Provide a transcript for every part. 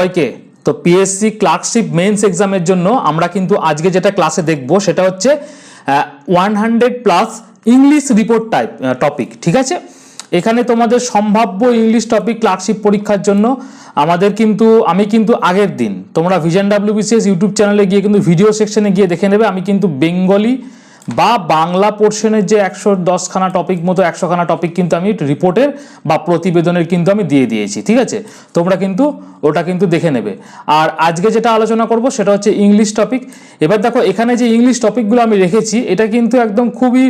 সবাইকে তো PSC clerkship men's এক্সামের জন্য আমরা কিন্তু আজকে যেটা ক্লাসে দেখব সেটা হচ্ছে one hundred plus English report type topic ঠিক আছে? এখানে তোমাদের সম্ভাব্য ইংলিশ টপিক ক্লার্কশিপ পরীক্ষার জন্য আমাদের কিন্তু, আমি কিন্তু আগের দিন, তোমরা ভিজন ডাব্লিউবিসিএস ইউটিউব চ্যানেলে গিয়ে কিন্তু ভিডিও সেকশনে গিয়ে দেখে নেবে, আমি কিন্তু বেঙ্গলি বা বাংলা পোর্শনের যে একশো দশখানা টপিক মতো একশোখানা টপিক কিন্তু আমি রিপোর্টের বা প্রতিবেদনের কিন্তু আমি দিয়ে দিয়েছি, ঠিক আছে? তোমরা কিন্তু ওটা কিন্তু দেখে নেবে। আর আজকে যেটা আলোচনা করব সেটা হচ্ছে ইংলিশ টপিক এবার দেখো, এখানে যে ইংলিশ টপিকগুলো আমি রেখেছি, এটা কিন্তু একদম খুবই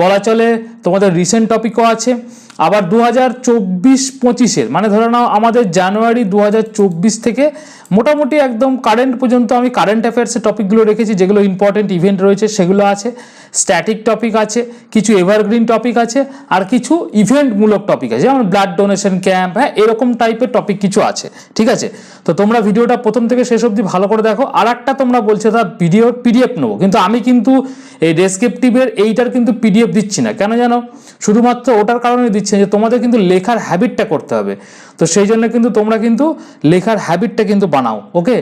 বলা চলে তোমাদের রিসেন্ট টপিকও আছে। আবার দু হাজার চব্বিশ পঁচিশের মানে ধরে নাও আমাদের জানুয়ারি দু হাজার চব্বিশ থেকে মোটামুটি একদম কারেন্ট পর্যন্ত আমি কারেন্ট অ্যাফেয়ার্সের টপিকগুলো রেখেছি, যেগুলো ইম্পর্টেন্ট ইভেন্ট রয়েছে সেগুলো আছে। স্ট্যাটিক টপিক আছে, কিছু এভারগ্রিন টপিক আছে, আর কিছু ইভেন্টমূলক টপিক আছে, যেমন ব্লাড ডোনেশন ক্যাম্প হ্যাঁ এরকম টাইপের টপিক কিছু আছে, ঠিক আছে? তো তোমরা ভিডিওটা প্রথম থেকে শেষ অবধি ভালো করে দেখো, আর একটা তোমরা বলছো তা ভিডিও পিডিএফ নেব, কিন্তু আমি কিন্তু এই ডেসক্রিপটিভের এইটার কিন্তু পিডিএফ দিচ্ছি না, কেন জানো? শুধুমাত্র ওটার কারণে দিচ্ছে যে তোমাদের কিন্তু লেখার হ্যাবিটটা করতে হবে, তো সেই জন্য কিন্তু তোমরা কিন্তু লেখার হ্যাবিটটা কিন্তু বানাও ওকে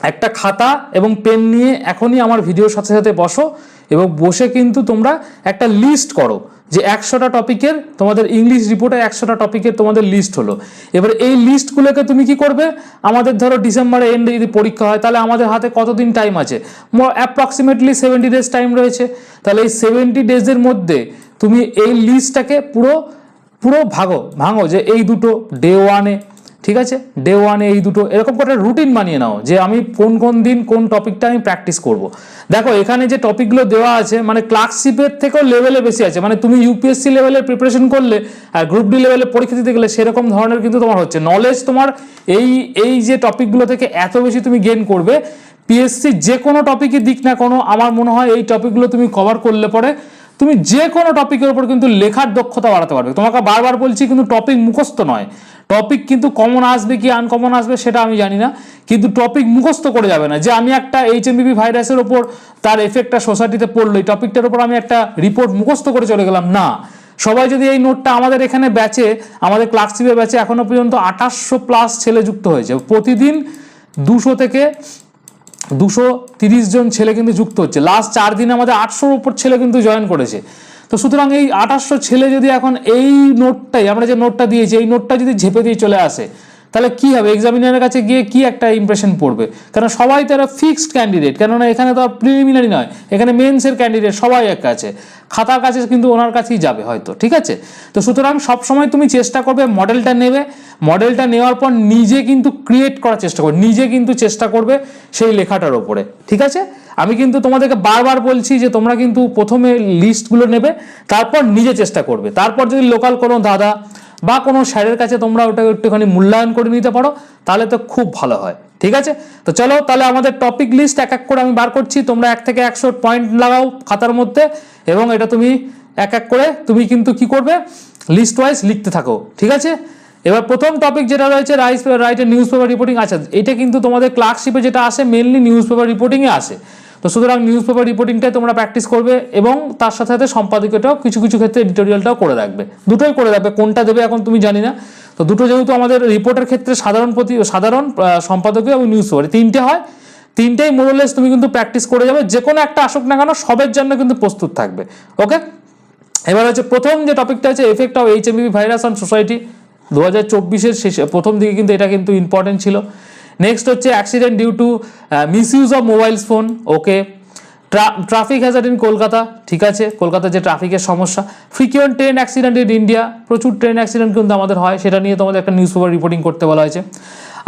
একটা খাতা এবং পেন নিয়ে এখনই আমার ভিডিওর সাথে সাথে বসো এবং বসে কিন্তু তোমরা একটা লিস্ট করো যে একশোটা টপিকের তোমাদের ইংলিশ রিপোর্টে একশোটা টপিকের তোমাদের লিস্ট হলো। এবার এই লিস্টগুলোকে তুমি কি করবে? আমাদের ধরো ডিসেম্বরে এন্ডে যদি পরীক্ষা হয়, তাহলে আমাদের হাতে কতদিন টাইম আছে? অ্যাপ্রক্সিমেটলি সেভেন্টি ডেজ টাইম রয়েছে। তাহলে এই সেভেন্টি ডেজের মধ্যে তুমি এই লিস্টটাকে পুরো পুরো ভাগো, ভাঙো যে এই দুটো ডে ওয়ানে ঠিক আছে? ডে ওয়ানে এই দুটো, এরকম করে রুটিন বানিয়ে নাও যে আমি কোন কোন দিন কোন টপিকটা আমি প্র্যাকটিস করব। দেখো, এখানে যে টপিকগুলো দেওয়া আছে মানে ক্লার্কশিপের থেকেও লেভেলে বেশি আছে। মানে তুমি ইউপিএসসি লেভেলের প্রিপারেশন করলে আর গ্রুপ ডি লেভেলে পরীক্ষা দিতে গেলে সেরকম ধরনের কিন্তু তোমার হচ্ছে। নলেজ তোমার এই এই যে টপিকগুলো থেকে এত বেশি তুমি গেন করবে। পিএসসি যে কোনো টপিকই দিক না কোনো, আমার মনে হয় এই টপিকগুলো তুমি কভার করলে পরে তুমি যে কোনো টপিকের উপর কিন্তু লেখার দক্ষতা বাড়াতে পারবে। তোমাকে বারবার বলছি, কিন্তু টপিক মুখস্থ নয়। টপিক কিন্তু কমন আসবে কি আনকমন আসবে সেটা আমি জানি না, কিন্তু টপিক মুখস্থ করে যাবে না। যে আমি একটা এইচ ভাইরাসের ওপর তার এফেক্টটা সোসাইটিতে পড়ল, এই টপিকটার উপর আমি একটা রিপোর্ট মুখস্থ করে চলে গেলাম, না। সবাই যদি এই নোটটা আমাদের এখানে ব্যাচে আমাদের ক্লার্কশিপে ব্যাচে এখনও পর্যন্ত আঠাশশো প্লাস ছেলে যুক্ত হয়েছে। প্রতিদিন দুশো থেকে দুশো তিরিশ জন ছেলে কিন্তু যুক্ত হচ্ছে। লাস্ট চার দিনে আমাদের আটশোর উপর ছেলে কিন্তু জয়েন করেছে। তো সুতরাং এই আঠাশশো ছেলে যদি এখন এই নোটটাই, আমরা যে নোটটা দিয়েছি, এই নোটটা যদি ঝেপে দিয়ে চলে আসে, তাহলে কি হবে? এক্সামিনারের কাছে গিয়ে কি একটা ইমপ্রেশন পড়বে? কারণ সবাই তো একটা ফিক্সড ক্যান্ডিডেট কেননা এখানে তো আর প্রিলিমিনারি নয়, এখানে মেন্সের ক্যান্ডিডেট সবাই এক কাছে। খাতার কাছে কিন্তু ওনার কাছেই যাবে হয়তো, ঠিক আছে? তো সুতরাং সবসময় তুমি চেষ্টা করবে মডেলটা নেবে মডেলটা নেওয়ার পর নিজে কিন্তু ক্রিয়েট করার চেষ্টা করবে, নিজে কিন্তু চেষ্টা করবে সেই লেখাটার ওপরে, ঠিক আছে? আমি কিন্তু তোমাদেরকে বারবার বলছি যে তোমরা কিন্তু প্রথমে লিস্টগুলো নেবে, তারপর নিজে চেষ্টা করবে। তারপর যদি লোকাল কোনো দাদা বা কোনো স্যারের কাছে তোমরা ওটা একটুখানি মূল্যায়ন করে নিতে পারো, তাহলে তো খুব ভালো হয়। ঠিক আছে? তো চলো তাহলে আমাদের টপিক লিস্ট এক এক করে আমি বার করছি। তোমরা এক থেকে একশো পয়েন্ট লাগাও খাতার মধ্যে এবং এটা তুমি এক এক করে তুমি কিন্তু কি করবে? লিস্ট ওয়াইজ লিখতে থাকো। ঠিক আছে? এবার প্রথম টপিক যেটা রয়েছে রাইস রাইটের নিউজ পেপার রিপোর্টিং আচ্ছা এটা কিন্তু তোমাদের ক্লার্কশিপে যেটা আসে মেনলি নিউজ পেপার রিপোর্টিংয়ে আসে। তো সুতরাং নিউজ পেপার রিপোর্টিংটাই তোমরা প্র্যাকটিস করবে এবং তার সাথে সাথে সম্পাদকীয়টাও কিছু কিছু ক্ষেত্রে এডিটোরিয়ালটাও করে রাখবে। দুটোই করে রাখবে, কোনটা দেবে এখন তুমি জানি না। তো দুটো যেহেতু আমাদের রিপোর্টের ক্ষেত্রে সাধারণ প্রতি, সাধারণ সম্পাদকীয় এবং নিউজ পেপার তিনটে হয়, তিনটেই মোরলেস তুমি কিন্তু প্র্যাকটিস করে যাবে যে কোনো একটা আসুক না কেন সবের জন্য কিন্তু প্রস্তুত থাকবে। ওকে এবার হচ্ছে প্রথম যে টপিকটা আছে effect of H virus on society দু হাজার চব্বিশের শেষে, প্রথম দিকে কিন্তু এটা কিন্তু ইম্পর্টেন্ট ছিল। নেক্সট হচ্ছে accident due to misuse of mobile phone okay traffic hazard in Kolkata ঠিক আছে? কলকাতার যে ট্রাফিকের সমস্যা। Frequent train accident in India প্রচুর ট্রেন অ্যাক্সিডেন্ট কিন্তু আমাদের হয়, সেটা নিয়ে তোমাদের একটা নিউজ পেপার রিপোর্টিং করতে বলা হয়েছে।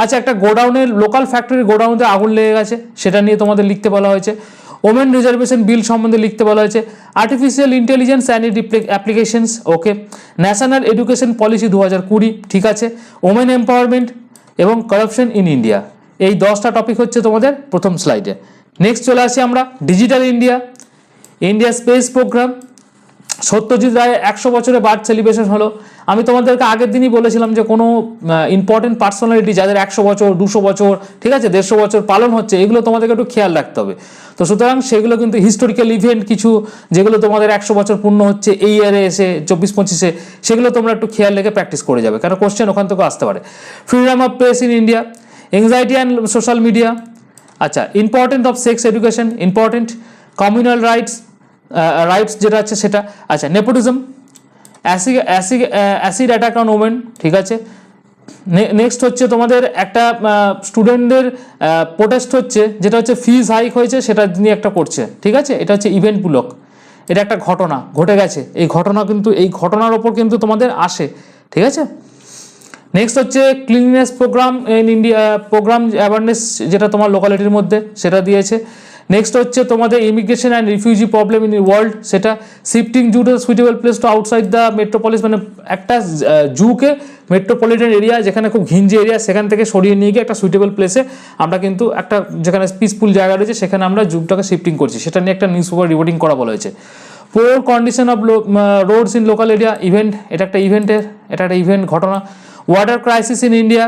আচ্ছা একটা গোডাউনের লোকাল ফ্যাক্টরি গোডাউনে আগুন লেগে গেছে, সেটা নিয়ে তোমাদের লিখতে বলা হয়েছে। ওমেন রিজার্ভেশন বিল সম্বন্ধে লিখতে বলা হয়েছে। Artificial intelligence and applications okay national education policy দু হাজার কুড়ি, ঠিক আছে? ওমেন এম্পাওয়ারমেন্ট এবং করাপশন ইন ইন্ডিয়া এই দশটা টপিক হচ্ছে তোমাদের প্রথম স্লাইডে নেক্সট চলে আসি আমরা digital India India space programme Satyajit রায়ের একশো বছরে বার্থ সেলিব্রেশন হলো। আমি তোমাদেরকে আগের দিনই বলেছিলাম যে কোনো ইম্পর্টেন্ট পার্সোনালিটি যাদের একশো বছর, দুশো বছর, ঠিক আছে, দেড়শো বছর পালন হচ্ছে, এগুলো তোমাদেরকে একটু খেয়াল রাখতে হবে। তো সুতরাং সেগুলো কিন্তু হিস্টোরিক্যাল ইভেন্ট কিছু, যেগুলো তোমাদের একশো বছর পূর্ণ হচ্ছে, এই ইয়ারে এসে, চব্বিশ পঁচিশে, সেগুলো তোমরা একটু খেয়াল রেখে প্র্যাকটিস করে যাবে, কারণ কোশ্চেন ওখান থেকে আসতে পারে। Freedom of press in India anxiety and social media আচ্ছা important of sex education important communal rights rights যেটা আছে সেটা আচ্ছা nepotism acid attack on women ঠিক আছে? নেক্সট হচ্ছে তোমাদের একটা স্টুডেন্টদের প্রোটেস্ট হচ্ছে, যেটা হচ্ছে ফিজ হাইক হয়েছে, সেটা নিয়ে একটা করছে, ঠিক আছে? এটা হচ্ছে ইভেন্ট ব্লক এটা একটা ঘটনা, ঘটে গেছে। এই ঘটনা কিন্তু, এই ঘটনার ওপর কিন্তু তোমাদের আসে, ঠিক আছে? নেক্সট হচ্ছে cleanness programme in India programme awareness যেটা তোমার লোকালিটির মধ্যে, সেটা দিয়েছে। নেক্সট হচ্ছে তোমাদের immigration and refugee problem in world সেটা shifting zoo to suitable place to outside the metropolis মানে একটা জুকে মেট্রোপলিটন এরিয়া যেখানে খুব ঘিঞ্জি এরিয়া সেখান থেকে সরিয়ে নিয়ে গিয়ে একটা সুইটেবল প্লেসে আমরা কিন্তু একটা, যেখানে পিসফুল জায়গা রয়েছে, সেখানে আমরা জুকটাকে শিফটিং করছি। সেটা নিয়ে একটা নিউজ পেপার রিপোর্টিং করা বলা হয়েছে। Poor condition of roads in local area event এটা একটা ইভেন্টের এটা একটা ইভেন্ট ঘটনা। Water crisis in India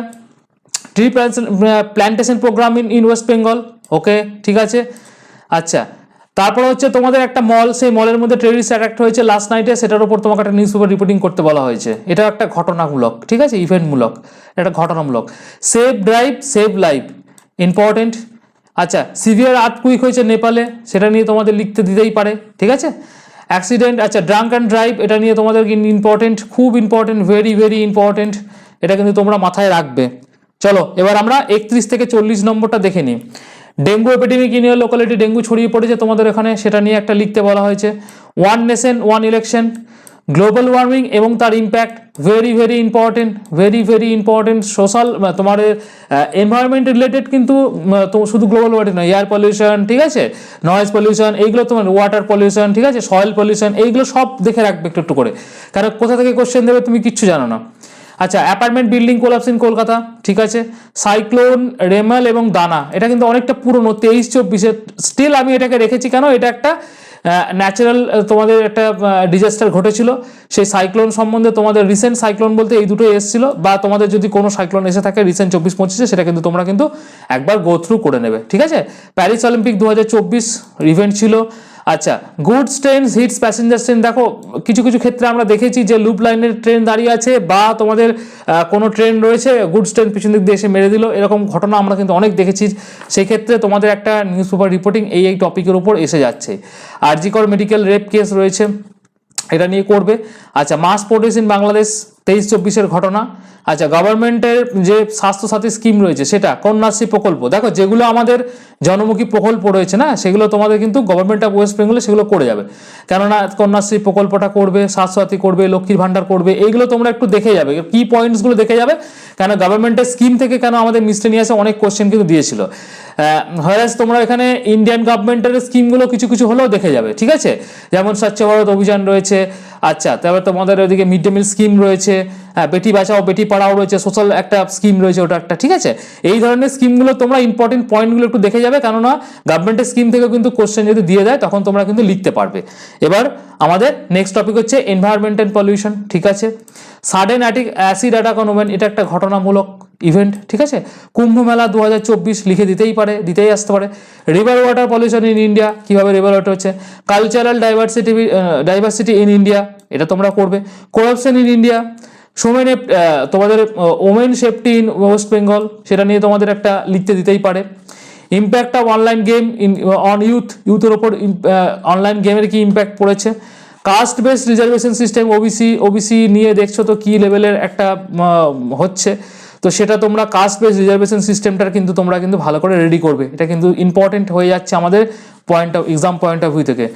tree plantation programme in in West Bengal okay ঠিক আছে? আচ্ছা তারপর হচ্ছে তোমাদের একটা মল সেই মলের মধ্যে টেরিস্ট অ্যাটাক্ট হয়েছে লাস্ট নাইটে সেটার উপর তোমাকে একটা নিউজ পেপার রিপোর্টিং করতে বলা হয়েছে। এটা একটা ঘটনামূলক, ঠিক আছে? ইভেন্টমূলক এটা ঘটনামূলক। Save drive save life important আচ্ছা সিভিয়ার আর্থ কুইক হয়েছে নেপালে, সেটা নিয়ে তোমাদের লিখতে দিতেই পারে, ঠিক আছে? অ্যাক্সিডেন্ট আচ্ছা ড্রাঙ্ক অ্যান্ড ড্রাইভ এটা নিয়ে তোমাদের ইম্পর্টেন্ট খুব ইম্পর্টেন্ট ভেরি ভেরি ইম্পর্টেন্ট এটা কিন্তু তোমরা মাথায় রাখবে। চলো, এবার আমরা একত্রিশ থেকে চল্লিশ নম্বরটা দেখে নিই। Dengue epidemic year locality dengue ছড়িয়ে পড়েছে। তোমাদের এখানে সেটা নিয়ে একটা লিখতে বলা হয়েছে। One nation one election global warming এবং তার impact very very important very very important social তোমার এনভায়রনমেন্ট রিলেটেড কিন্তু তো শুধু গ্লোবাল ওয়ার্মিং নয় এয়ার পলিউশন ঠিক আছে? নয়েজ পলিউশন এইগুলো তোমার ওয়াটার পলিউশন ঠিক আছে? সয়েল পলিউশন এইগুলো সব দেখে রাখবে একটু একটু করে। কারণ কোথা থেকে কোশ্চেন দেবে তুমি কিচ্ছু জানো না। আচ্ছা apartment building collapse in Kolkata, ঠিক আছে? সাইক্লোন রেমাল এবং দানা এটা কিন্তু অনেকটা পুরনো, তেইশ, চব্বিশে স্টিল আমি এটাকে রেখেছি কেন? এটা একটা ন্যাচারাল তোমাদের একটা ডিজাস্টার ঘটেছিল। সেই সাইক্লোন সম্বন্ধে তোমাদের রিসেন্ট সাইক্লোন বলতে এই দুটো এসেছিল, বা তোমাদের যদি কোনো সাইক্লোন এসে থাকে রিসেন্ট চব্বিশ, পঁচিশে, সেটা কিন্তু তোমরা কিন্তু একবার গো থ্রু করে নেবে, ঠিক আছে? প্যারিস অলিম্পিক দু হাজার চব্বিশ ইভেন্ট ছিল। আচ্ছা goods train hits passenger train দেখো, কিছু কিছু ক্ষেত্রে আমরা দেখেছি যে লুপ লাইনের ট্রেন দাঁড়িয়ে আছে বা তোমাদের কোনো ট্রেন রয়েছে গুডস ট্রেন পিছন দিক দিয়ে এসে মেরে দিল, এরকম ঘটনা আমরা কিন্তু অনেক দেখেছি। সেই ক্ষেত্রে তোমাদের একটা নিউজ পেপার রিপোর্টিং এই এই টপিকের উপর এসে যাচ্ছে। আরজিকর মেডিকেল রেপ কেস রয়েছে, এটা নিয়ে করবে। আচ্ছা মাস প্রোডিউস ইন বাংলাদেশ তেইশ চব্বিশের ঘটনা। আচ্ছা গভর্নমেন্টের যে স্বাস্থ্যসাথী স্কিম রয়েছে, সেটা কন্যাশ্রী প্রকল্প। দেখো, যেগুলো আমাদের জনমুখী প্রকল্প রয়েছে না, সেগুলো তোমাদের কিন্তু গভর্নমেন্ট অফ ওয়েস্ট বেঙ্গলে সেগুলো করে যাবে। কেননা, কন্যাশ্রী প্রকল্পটা করবে, স্বাস্থ্যসাথী করবে, লক্ষ্মীর ভাণ্ডার করবে, এইগুলো তোমরা একটু দেখে যাবে। কি পয়েন্টসগুলো দেখে যাবে? কেন গভর্নমেন্টের স্কিম থেকে কেন আমাদের মিসটেনিয়াসে অনেক কোশ্চেন কিন্তু দিয়েছিল। হয়াস তোমরা এখানে ইন্ডিয়ান গভর্নমেন্টের স্কিমগুলো কিছু কিছু হলেও দেখে যাবে, ঠিক আছে? যেমন স্বচ্ছ ভারত অভিযান রয়েছে। আচ্ছা তারপরে তোমাদের ওইদিকে মিড ডে মিল স্কিম রয়েছে। বেটি বাঁচাও, বেটি পড়াও রয়েছে সোশ্যাল একটা স্কিম রয়েছে, ওটা একটা, ঠিক আছে? এই ধরনের স্কিমগুলো তোমরা ইম্পর্টেন্ট পয়েন্টগুলো একটু দেখে যাবে, কেননা গভর্নমেন্টের স্কিম থেকে কিন্তু কোশ্চেন যদি দিয়ে দেয়, তখন তোমরা কিন্তু লিখতে পারবে। এবার আমাদের নেক্সট টপিক হচ্ছে এনভায়রনমেন্ট অ্যান্ড পলিউশন ঠিক আছে? Sudden attack acid attack on women এটা একটা ঘটনামূলক ইভেন্ট ঠিক আছে? কুম্ভ মেলা দু হাজার চব্বিশ লিখে দিতেই পারে, দিতেই আসতে পারে। River water pollution in India কীভাবে রিভার ওয়াটার হচ্ছে? Cultural diversity diversity in India এটা তোমরা করবে। করাপশন ইন ইন্ডিয়া সোমেন তোমাদের women safety in West Bengal, সেটা নিয়ে তোমাদের একটা লিখতে দিতেই পারে। Impact of online game in on youth ইউথের ওপর অনলাইন গেমের কি ইম্প্যাক্ট পড়েছে? Caste based reservation system OBC OBC নিয়ে দেখছ তো কী লেভেলের একটা হচ্ছে। তো সেটা তোমরা কাস্ট বেস রিজার্ভেশন সিস্টেমটার কিন্তু তোমরা কিন্তু ভালো করে রেডি করবে। এটা কিন্তু ইম্পর্টেন্ট হয়ে যাচ্ছে আমাদের point of exam point of view থেকে।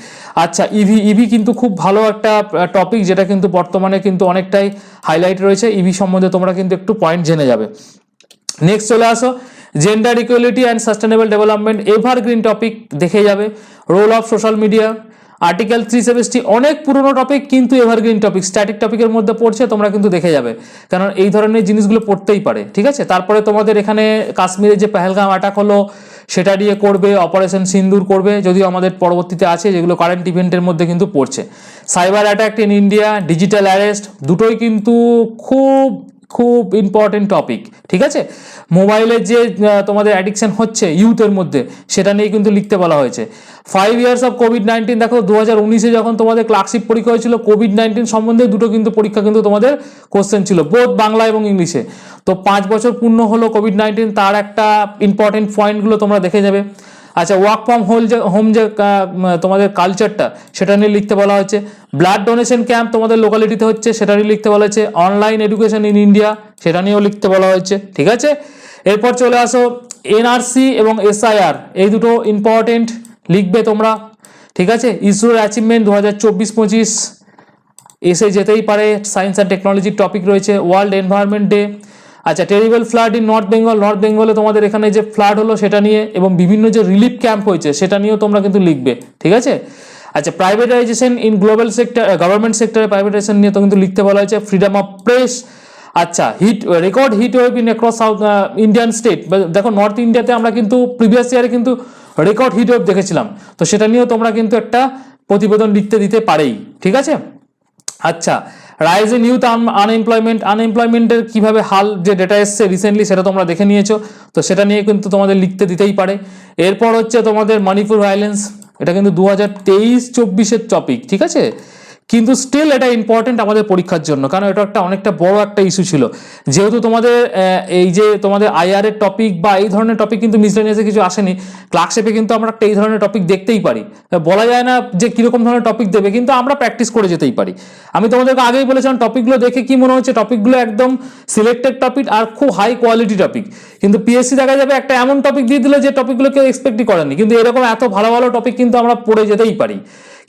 আচ্ছা ইভি ইভি কিন্তু খুব ভালো একটা টপিক যেটা কিন্তু বর্তমানে কিন্তু অনেকটাই হাইলাইট রয়েছে। ইভি সম্বন্ধে তোমরা কিন্তু একটু পয়েন্ট জেনে যাবে। নেক্সট চলে আসো। Gender equality and sustainable development evergreen topic দেখে যাবে। Role of social media article three seventy অনেক পুরনো টপিক কিন্তু এভারগ্রিন টপিক স্ট্যাটিক টপিকের মধ্যে পড়ছে, তোমরা কিন্তু দেখে যাবে। কারণ এই ধরনের জিনিসগুলো পড়তেই পারে, ঠিক আছে? তারপরে তোমাদের এখানে কাশ্মীরে যে পেহেলগাম অ্যাটাক হলো, সেটা নিয়ে করবে অপারেশন সিন্দুর করবে, যদিও আমাদের পরবর্তীতে আছে, যেগুলো কারেন্ট ইভেন্টের মধ্যে কিন্তু পড়ছে। Cyber attack in India digital arrest দুটোই কিন্তু খুব খুব ইম্পর্টেন্ট টপিক ঠিক আছে? মোবাইলের যে তোমাদের অ্যাডিকশন হচ্ছে ইউথের মধ্যে, সেটা নিয়ে কিন্তু লিখতে বলা হয়েছে। Five years of COVID nineteen দেখো দু হাজার উনিশে যখন তোমাদের ক্লার্কশিপ পরীক্ষা হয়েছিল কোভিড নাইন্টিন সম্বন্ধে দুটো কিন্তু পরীক্ষা কিন্তু তোমাদের কোশ্চেন ছিল বোধ বাংলা এবং ইংলিশে। তো পাঁচ বছর পূর্ণ হলো কোভিড নাইন্টিন তার একটা ইম্পর্টেন্ট পয়েন্টগুলো তোমরা দেখে যাবে। আচ্ছা ওয়ার্ক ফ্রম হোল যে হোম যে তোমাদের কালচারটা সেটা নিয়ে লিখতে বলা হয়েছে। ব্লাড ডোনেশন ক্যাম্প তোমাদের লোকালিটিতে হচ্ছে, সেটা নিয়ে লিখতে বলা হয়েছে। অনলাইন এডুকেশন ইন ইন্ডিয়া সেটা নিয়েও লিখতে বলা হয়েছে, ঠিক আছে? এরপর চলে আসো এনআরসি এবং এসআইআর এই দুটো ইম্পর্টেন্ট লিখবে তোমরা, ঠিক আছে? ইসরোর অ্যাচিভমেন্ট দু হাজার চব্বিশ পঁচিশ, এসে যেতেই পারে সায়েন্স অ্যান্ড টেকনোলজির টপিক রয়েছে ওয়ার্ল্ড এনভায়রনমেন্ট ডে আচ্ছা terrible flood in North Bengal north বেঙ্গলে তোমাদের এখানে যে ফ্লাড হলো সেটা নিয়ে এবং বিভিন্ন যে রিলিফ ক্যাম্প হয়েছে সেটা নিয়েও তোমরা কিন্তু লিখবে, ঠিক আছে? আচ্ছা privatisation in global sector government সেক্টরে প্রাইভেটাইজেশন নিয়ে তো কিন্তু লিখতে বলা হয়েছে ফ্রিডম অফ প্রেস আচ্ছা heat record heat wave in across south Indian state দেখো নর্থ ইন্ডিয়াতে আমরা কিন্তু প্রিভিয়াস ইয়ারে কিন্তু রেকর্ড হিট ওয়েভ দেখেছিলাম। তো সেটা নিয়েও তোমরা কিন্তু একটা প্রতিবেদন লিখতে দিতে পারেই, ঠিক আছে? আচ্ছা রাইজ ইউথ আনএমপ্লয়মেন্ট আনএমপ্লয়মেন্টের কীভাবে হাল যে ডেটা এসছে রিসেন্টলি সেটা তোমরা দেখে নিয়েছো। তো সেটা নিয়ে কিন্তু তোমাদের লিখতে দিতেই পারে। এরপর হচ্ছে তোমাদের মণিপুর ভায়োলেন্স এটা কিন্তু দু হাজার তেইশ চব্বিশের টপিক ঠিক আছে? কিন্তু স্টিল এটা ইম্পর্টেন্ট আমাদের পরীক্ষার জন্য। কারণ এটা একটা অনেকটা বড় একটা ইস্যু ছিল। যেহেতু তোমাদের এই যে তোমাদের আইআর এর টপিক বা এই ধরনের টপিক কিন্তু মিসলেনিয়াসে কিছু আসেনি ক্লার্কশিপে কিন্তু আমরা একটা এই ধরনের টপিক দেখতেই পারি। বলা যায় না যে কীরকম ধরনের টপিক দেবে, কিন্তু আমরা প্র্যাকটিস করে যেতেই পারি। আমি তোমাদেরকে আগেই বলেছিলাম টপিকগুলো দেখে কি মনে হচ্ছে? টপিকগুলো একদম সিলেক্টেড টপিক আর খুব হাই কোয়ালিটি টপিক কিন্তু পিএসসি দেখা যাবে একটা এমন টপিক দিয়ে দিলে যে টপিকগুলো কেউ এক্সপেক্টই করেনি। কিন্তু এরকম এত ভালো ভালো টপিক কিন্তু আমরা পড়ে যেতেই পারি।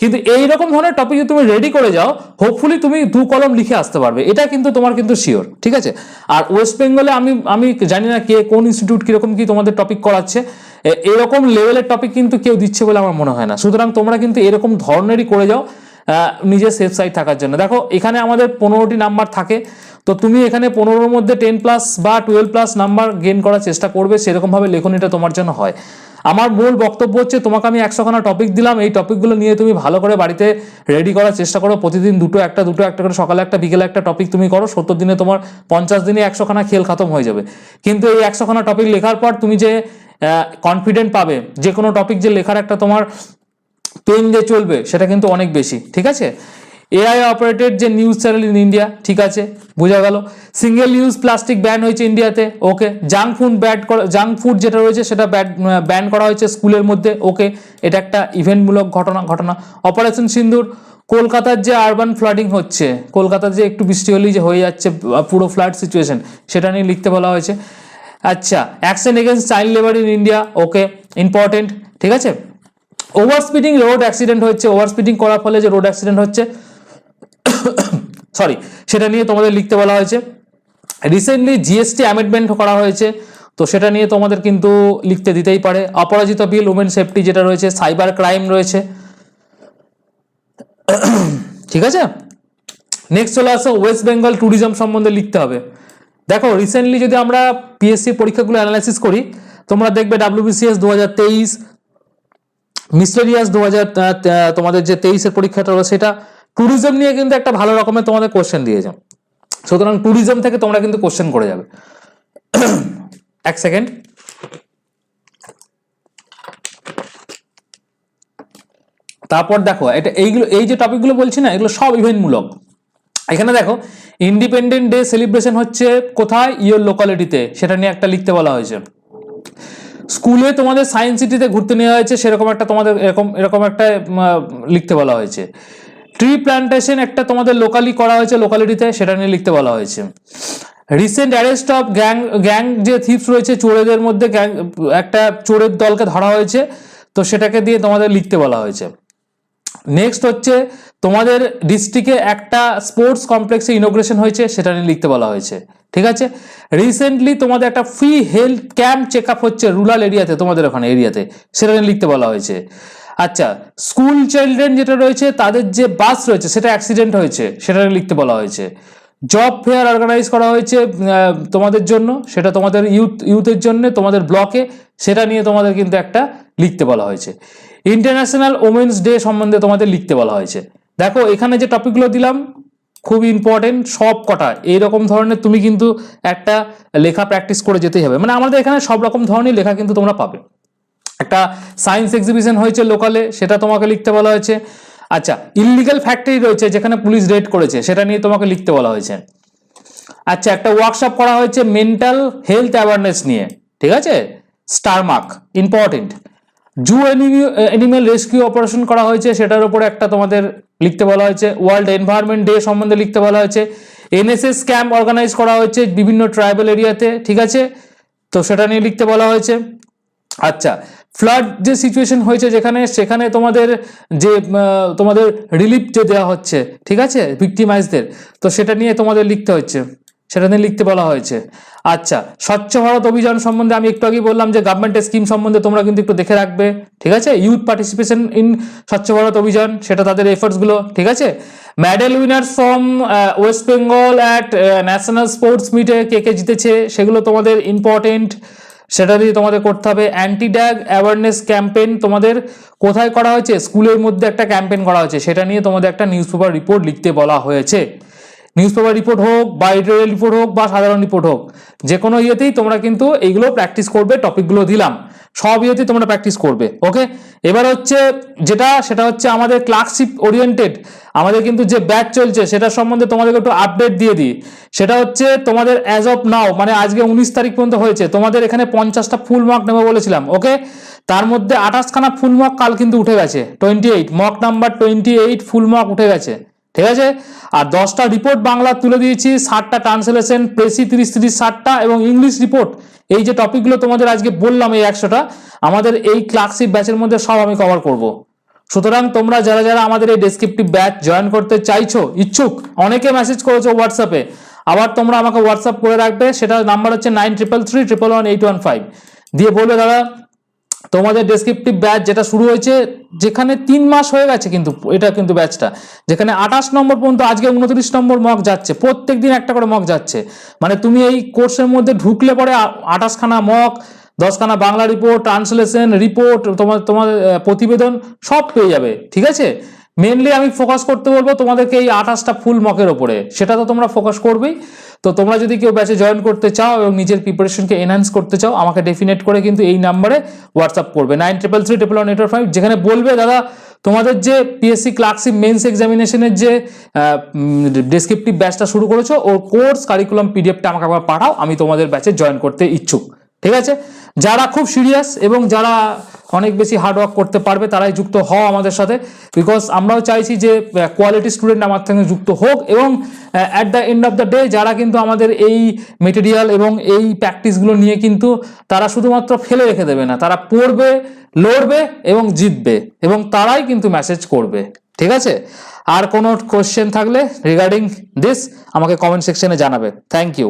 কিন্তু এই রকম ধরনের টপিক যদি তুমি রেডি করে যাও হোপফুলি তুমি দু কলম লিখে আসতে পারবে। এটা কিন্তু তোমার কিন্তু শিওর ঠিক আছে? আর ওয়েস্ট বেঙ্গলে আমি আমি জানি না কে, কোন ইনস্টিটিউট কীরকম কি তোমাদের টপিক করাচ্ছে। এরকম লেভেলের টপিক কিন্তু কেউ দিচ্ছে বলে আমার মনে হয় না। সুতরাং তোমরা কিন্তু এরকম ধরনেরই করে যাও নিজের সেফ সাইড থাকার জন্য। দেখো, এখানে আমাদের পনেরোটি নাম্বার থাকে। তো তুমি এখানে পনেরোর মধ্যে টেন প্লাস বা টুয়েলভ প্লাস নাম্বার গেইন করার চেষ্টা করবে, সেরকমভাবে লেখনীটা তোমার জন্য হয়। আমার মূল বক্তব্য হচ্ছে, তোমাকে আমি একশোখানা টপিক দিলাম। এই টপিকগুলো নিয়ে তুমি ভালো করে বাড়িতে রেডি করার চেষ্টা করো। প্রতিদিন দুটো একটা দুটো একটা করে, সকালে একটা, বিকেলে একটা টপিক তুমি করো। সত্তর দিনে তোমার পঞ্চাশ দিনে একশোখানা খেল খতম হয়ে যাবে। কিন্তু এই একশোখানা টপিক লেখার পর তুমি যে কনফিডেন্ট পাবে, যে কোনো টপিক যে লেখার একটা তোমার পেন যে চলবে, সেটা কিন্তু অনেক বেশি, ঠিক আছে? এআই অপারেটেড যে নিউজ চ্যানেল ইন ইন্ডিয়া ঠিক আছে, বোঝা গেল। সিঙ্গেল ইউজ প্লাস্টিক ব্যান হয়েছে ইন্ডিয়াতে okay junk food bad junk food যেটা রয়েছে, সেটা ব্যান করা হয়েছে স্কুলের মধ্যে ওকে এটা একটা ইভেন্টমূলক ঘটনা ঘটনা। অপারেশন সিন্দুর, কলকাতার যে আরবান ফ্লাডিং হচ্ছে, কলকাতার যে একটু বৃষ্টি হলেই যে হয়ে যাচ্ছে পুরো ফ্লাড সিচুয়েশন সেটা নিয়ে লিখতে বলা হয়েছে। আচ্ছা action against child labour in India okay important ঠিক আছে? ওভার স্পিডিং রোড অ্যাক্সিডেন্ট হচ্ছে ওভার স্পিডিং করার ফলে যে রোড অ্যাক্সিডেন্ট হচ্ছে সরি সেটা নিয়ে তোমাদের লিখতে বলা হয়েছে। রিসেন্টলি জিএসটি অ্যামেন্ডমেন্ট করা হয়েছে, তো সেটা নিয়ে তোমাদের কিন্তু লিখতে দিতেই পারে। অপরাজিত বিল উমেন সেফটি যেটা রয়েছে সাইবার ক্রাইম রয়েছে। ঠিক আছে? নেক্সট চলে আসো ওয়েস্ট বেঙ্গল ট্যুরিজম সম্বন্ধে লিখতে হবে। দেখো রিসেন্টলি যদি আমরা পিএসসি পরীক্ষাগুলো অ্যানালাইসিস করি, তোমরা দেখবে ডাব্লিউবিসিএস দু হাজার তেইশ মিসলেরিয়াস দু হাজার তোমাদের যে তেইশের পরীক্ষাটা হলো সেটা ট্যুরিজম নিয়ে কিন্তু একটা ভালো রকমের তোমাদের কোশ্চেন দিয়েছে। সুতরাং ট্যুরিজম থেকে তোমরা কিন্তু কোশ্চেন করে যাবে। এক সেকেন্ড তারপর দেখো, এটা এইগুলো, এই যে টপিকগুলো বলছি না, এগুলো সব ইভেন্টমূলক এখানে দেখো ইন্ডিপেন্ডেন্ট ডে সেলিব্রেশন হচ্ছে কোথায়? ইয়োর লোকালিটিতে সেটা নিয়ে একটা লিখতে বলা হয়েছে। স্কুলে তোমাদের সায়েন্স সিটিতে ঘুরতে নেওয়া হয়েছে, সেরকম একটা তোমাদের এরকম এরকম একটা লিখতে বলা হয়েছে। ট্রি প্ল্যান্টেশন একটা তোমাদের লোকালি করা হয়েছে লোকালিটিতে সেটা নিয়ে লিখতে বলা হয়েছে। Recent arrest of gang gang যে থিপস রয়েছে, চোরেদের মধ্যে গ্যাং একটা চোরের দলকে ধরা হয়েছে, তো সেটাকে দিয়ে তোমাদের লিখতে বলা হয়েছে। নেক্সট হচ্ছে, তোমাদের ডিস্ট্রিক্টে একটা স্পোর্টস কমপ্লেক্সে ইনোগ্রেশন হয়েছে, সেটা নিয়ে লিখতে বলা হয়েছে। ঠিক আছে? রিসেন্টলি তোমাদের একটা ফ্রি হেলথ ক্যাম্প চেক হচ্ছে রুরাল এরিয়াতে তোমাদের ওখানে এরিয়াতে সেটা নিয়ে লিখতে বলা হয়েছে। আচ্ছা স্কুল চিলড্রেন যেটা রয়েছে, তাদের যে বাস রয়েছে, সেটা অ্যাক্সিডেন্ট হয়েছে সেটা লিখতে বলা হয়েছে। জব ফেয়ার অর্গানাইজ করা হয়েছে তোমাদের জন্য, সেটা তোমাদের ইউথ ইউথের জন্য, তোমাদের ব্লকে সেটা নিয়ে তোমাদের কিন্তু একটা লিখতে বলা হয়েছে। ইন্টারন্যাশনাল ওমেন্স ডে সম্বন্ধে তোমাদের লিখতে বলা হয়েছে। দেখো, এখানে যে টপিকগুলো দিলাম, খুব ইম্পর্টেন্ট সব কটা, এইরকম ধরনের তুমি কিন্তু একটা লেখা প্র্যাকটিস করে যেতেই হবে। মানে আমাদের এখানে সব রকম ধরনের লেখা কিন্তু তোমরা পাবে। একটা সায়েন্স এক্সিবিশন হয়েছে লোকালে সেটা তোমাকে লিখতে বলা হয়েছে। আচ্ছা ইলিগাল ফ্যাক্টরি রয়েছে যেখানে পুলিশ রেড করেছে, সেটা নিয়ে তোমাকে লিখতে বলা হয়েছে। আচ্ছা একটা ওয়ার্কশপ করা হয়েছে মেন্টাল হেলথ অ্যাওয়ারনেস নিয়ে, ঠিক আছে? Star mark important zoo animal rescue operation করা হয়েছে, সেটার উপরে একটা তোমাদের লিখতে বলা হয়েছে। ওয়ার্ল্ড এনভায়রনমেন্ট ডে সম্বন্ধে লিখতে বলা হয়েছে। এনএসএস ক্যাম্প অর্গানাইজ করা হয়েছে বিভিন্ন ট্রাইবাল এরিয়াতে ঠিক আছে? তো সেটা নিয়ে লিখতে বলা হয়েছে। আচ্ছা ফ্লাড যে সিচুয়েশন হয়েছে যেখানে, সেখানে তোমাদের যে তোমাদের রিলিফ যে দেওয়া হচ্ছে, ঠিক আছে? ভিক্টিমাইজদের তো সেটা নিয়ে তোমাদের লিখতে হচ্ছে সেটা নিয়ে লিখতে বলা হয়েছে। আচ্ছা স্বচ্ছ ভারত অভিযান সম্বন্ধে আমি একটু আগেই বললাম যে গভর্নমেন্টের স্কিম সম্বন্ধে তোমরা কিন্তু একটু দেখে রাখবে, ঠিক আছে? ইউথ পার্টিসিপেশন ইন স্বচ্ছ ভারত অভিযান, সেটা তাদের এফার্টসগুলো ঠিক আছে? Medal winner from West Bengal at national sports মিটে কে কে জিতেছে, সেগুলো তোমাদের ইম্পর্টেন্ট সেটা দিয়ে তোমাদের করতে হবে অ্যান্টি ড্যাগ অ্যাওয়ারনেস ক্যাম্পেইন তোমাদের কোথায় করা হয়েছে? স্কুলের মধ্যে একটা ক্যাম্পেইন করা হয়েছে। সেটা নিয়ে তোমাদের একটা নিউজ পেপার রিপোর্ট লিখতে বলা হয়েছে। নিউজ পেপার রিপোর্ট হোক বা রিপোর্ট হোক বা সাধারণ রিপোর্ট হোক, যে কোনো ইয়েতেই তোমরা কিন্তু এইগুলো প্র্যাকটিস করবে টপিকগুলো দিলাম। সব ইয়েতেই তোমরা প্র্যাকটিস করবে ওকে এবার হচ্ছে যেটা, সেটা হচ্ছে আমাদের ক্লার্কশিপ ওরিয়েন্টেড আমাদের কিন্তু যে ব্যাচ চলছে সেটা সম্বন্ধে তোমাদেরকে একটু আপডেট দিয়ে দিই। সেটা হচ্ছে তোমাদের অ্যাজ অফ নাও মানে আজকে উনিশ তারিখ পর্যন্ত হয়েছে, তোমাদের এখানে পঞ্চাশটা ফুল মার্ক নেব বলেছিলাম ওকে তার মধ্যে আঠাশখানা ফুল মার্ক কাল কিন্তু উঠে গেছে twenty eight mock number twenty eight full mark উঠে গেছে। ঠিক আছে? আর দশটা রিপোর্ট বাংলা তুলে দিয়েছি, ষাটটা ট্রান্সলেশন প্রেসি তিরিশ তিরিশ ষাটটা এবং ইংলিশ রিপোর্ট এই যে টপিকগুলো তোমাদের আজকে বললাম এই একশোটা, আমাদের এই ক্লাসিক ব্যাচের মধ্যে সব আমি কভার করব। সুতরাং তোমরা যারা যারা আমাদের এই ডেসক্রিপটিভ ব্যাচ জয়েন করতে চাইছো, ইচ্ছুক, অনেকে মেসেজ করেছ হোয়াটসঅ্যাপে আবার তোমরা আমাকে হোয়াটসঅ্যাপ করে রাখবে, সেটার নাম্বার হচ্ছে nine triple three triple one eight one five দিয়ে বলবে দাদা তোমাদের ডেসক্রিপটিভ ব্যাচ যেটা শুরু হয়েছে, যেখানে তিন মাস হয়ে গেছে কিন্তু, এটা কিন্তু ব্যাচটা যেখানে আঠাশ নম্বর পর্যন্ত, আজকে উনত্রিশ নম্বর মক যাচ্ছে। প্রত্যেক দিন একটা করে মক যাচ্ছে। মানে তুমি এই কোর্সের মধ্যে ঢুকলে পরে আঠাশখানা মক দশখানা বাংলা রিপোর্ট ট্রান্সলেশন রিপোর্ট তোমার তোমার প্রতিবেদন সব পেয়ে যাবে। ঠিক আছে? মেনলি আমি ফোকাস করতে বলব তোমাদেরকে এই আঠাশটা ফুল মকের ওপরে সেটা তো তোমরা ফোকাস করবেই। তো তোমরা যদি কেউ ব্যাচে জয়েন করতে চাও এবং নিজের প্রিপারেশনকে এনহ্যান্স করতে চাও, আমাকে ডেফিনেট করে কিন্তু এই নাম্বারে হোয়াটসঅ্যাপ করবে। Nine triple three triple one eight five যেখানে বলবে, দাদা, তোমাদের যে পিএসসি ক্লার্কশিপ মেন্স এক্সামিনেশনের যে ডেসক্রিপটিভ ব্যাচটা শুরু করেছ, ওর কোর্স কারিকুলাম পিডিএফটা আমাকে আবার পাঠাও, আমি তোমাদের ব্যাচে জয়েন করতে ইচ্ছুক। ঠিক আছে? যারা খুব সিরিয়াস এবং যারা অনেক বেশি হার্ডওয়ার্ক করতে পারবে, তারাই যুক্ত হও আমাদের সাথে। বিকজ আমরাও চাইছি যে কোয়ালিটি স্টুডেন্ট আমার সঙ্গে যুক্ত হোক এবং at the end of the day যারা কিন্তু আমাদের এই মেটেরিয়াল এবং এই প্র্যাকটিসগুলো নিয়ে কিন্তু তারা শুধুমাত্র ফেলে রেখে দেবে না, তারা পড়বে, লড়বে এবং জিতবে এবং তারাই কিন্তু মেসেজ করবে। ঠিক আছে? আর কোনো কোশ্চেন থাকলে রিগার্ডিং দিস আমাকে কমেন্ট সেকশনে জানাবে। Thank you